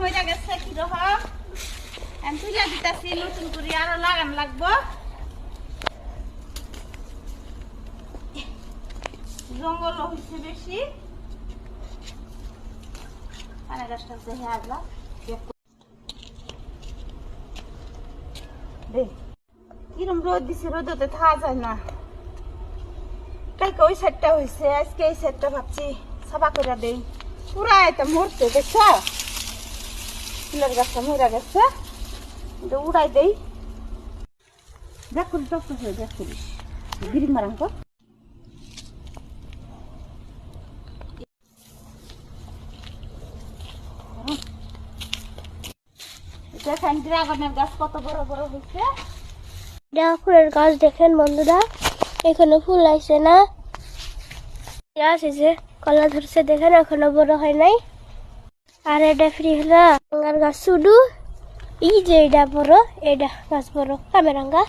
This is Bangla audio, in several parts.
মইরা গেছে কি নতুন করে আরও লাগবো। জঙ্গল হয়েছে বেশি। কিরম রোদ দিছে যায় না। কালকে ওই সাইডটা আজকে এই সাইডটা ভাবছি সাফা করে দেই। পুরা এটা মরছে দেখছ ফুলের গাছটা মরে গেছে। এটা উড়াই দেই। দেখ করিস ডক্টর হয়ে দেখ করিস গিরি মারাঙ্ক দেখেন ড্রাগনের গাছ কত বড় বড় হয়েছে। এটা ফুলের গাছ দেখেন বন্ধুরা এখানে ফুল আসছে না। গাছ এসে কলা ধরছে দেখেন এখনও বড় হয় নাই। আর এটা ফ্রি হলো। রাঙ্গার গাছ শুধু এই যে এটা বড়, এটা গাছ বড় কামেরাঙ্গা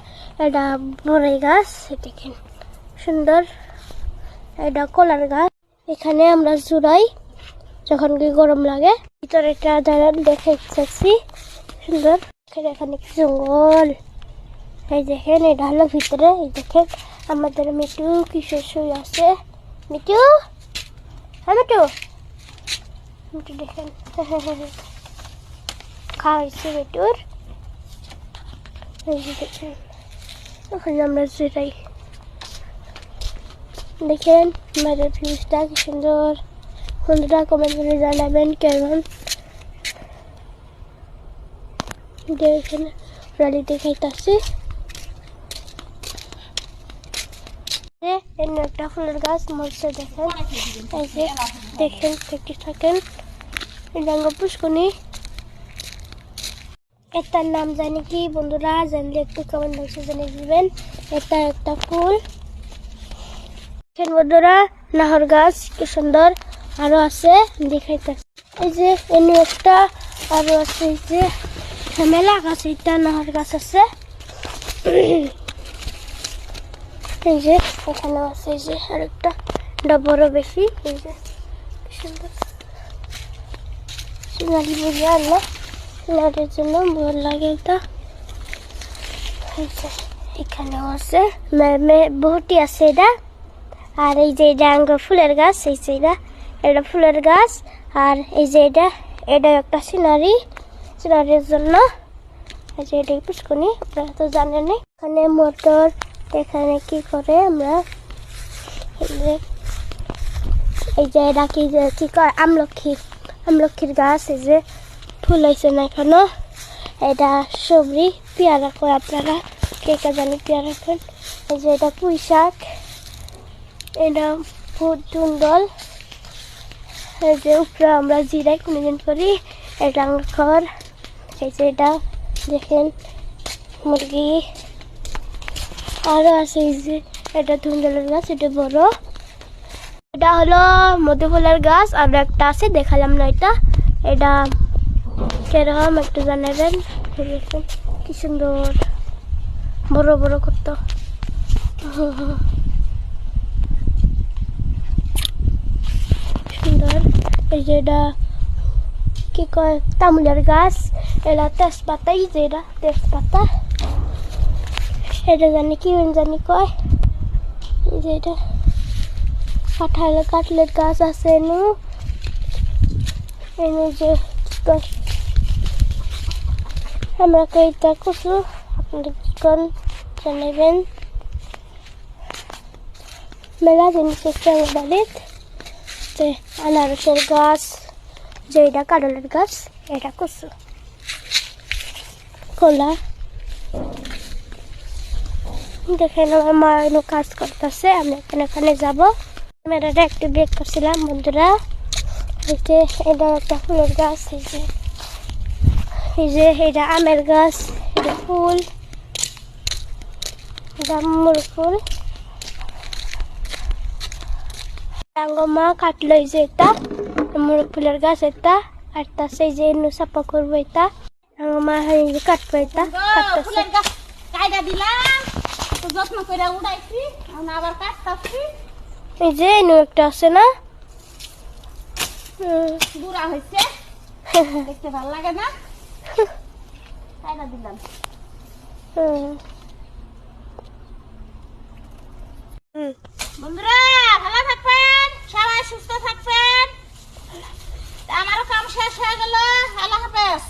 এটা বড়ই গাছ দেখেন সুন্দর। এটা কলার গাছ। এখানে আমরা জুড়াই যখন কি গরম লাগে, ভিতরে একটা দাঁড়ান দেখে যাচ্ছি সুন্দর। এখানে কি জঙ্গল। এই দেখেন, এটা হলো ভিতরে, এই দেখেন, আমাদের মিটু কিশোর শুয়ে আছে। মিটু হ্যাঁ মিটু মিটু দেখেন খাওয়া হয়েছে মিটুর এই যে দেখেন ওখানে আমরা যেটাই দেখেন আমাদের ভিউজটা কি সুন্দর বন্ধুরা কমেন্ট করে জানাবেন এমনি একটা ফুলের গাছ মরছে দেখেন। এই যে, দেখেন, দেখতে থাকেন। ডাঙ্গ পুষ্কনি এটার নাম জানি কি, বন্ধুরা? জানলে একটু কমেন্ট বক্সে জানিয়ে দিবেন। এটা একটা ফুল। দেখেন বন্ধুরা, নাহর গাছ, কি সুন্দর। আরও আছে দেখাইতেছে এই যে এমনি একটা আরও আছে, এই যে মেলা গাছ। এটা নাহর গাছ আছে। এই যে এখানে আছে যে আরেকটা এটা বড় বেশি, এই যে সুন্দর। সোনালি বুঝে আনলো সোনালির জন্য ভালো লাগে এটা। এখানেও আছে। বহুটি আছে এটা। আর এই যে এটা আঙ্গ ফুলের গাছ, এই যে এটা এটা ফুলের গাছ। আর এই যে এটা এটা একটা সিনারি। সিনারির জন্য, এই যে এটাই পুষ্কনি আপনারা তো জানেন এখানে মোটর এখানে কি করে আমরা এই যে এটা কি যে কি করে আমলক্ষী আমলক্ষীর গাছ, এই যে ফুল হয়েছে না এখনও। এটা সবরি পেয়ারা করে আপনারা? কে কে জানি পেয়ারা খান এই যে এটা পুঁই শাক এটা ফুট টুন্ডল এই যে উপরে আমরা জিরাই কোনোদিন করি এটা খড় এই যে এটা দেখেন, মুরগি। আরও আছে এই যে, এটা ধুন্দলের গাছ, এটা বড়। এটা হলো মধুফুলের গাছ, আর একটা আছে, দেখালাম না এটা। এটা কেরকম একটু জানাবেন কি সুন্দর। বড় বড় কত সুন্দর। এই যে এটা, কি কয়, তামুলের গাছ। এটা তেজপাতা এই যে এটা, তেজপাতা। এটা জানি, কি জানি কয়? যে এটা, কাঁঠাল কাটলের গাছ আছে, এনু। এনু যে আমরা কইতা কুসু আপনারা কন? জানাবেন মেলা জিনিস আমার বাড়িত। যে আনারসের গাছ, যে এটা কাঁঠালের গাছ, এটা কুসু কলা। দেখেন আমার মা এনে কাজ করতেছে, আমি এখানে এখানে যাব। ক্যামেরাটা একটু ব্রেক করছিলাম, বন্ধুরা। এই যে, এটা একটা ফুলের গাছ, এই যে। এই যে, এটা আমের গাছ, এটা ফুল। মুর ফুল। মা কাটলো এই যে এটা মুর ফুলের গাছ এটা তার সেই যে, এনু সাপা করব এটা। মা এই কাটবো এটা, কাটতেছে। দিলাম। যত্ন করে উড়াইছি এখন আবার কাটতাছি। এই যে এনু একটা আছে না? বুড়া হয়েছে। দেখতে ভালো লাগে না? বন্ধুরা ভালো সবাই সুস্থ আমারও কাম শেষ হয়ে গেল। আল্লাহ হাফেজ।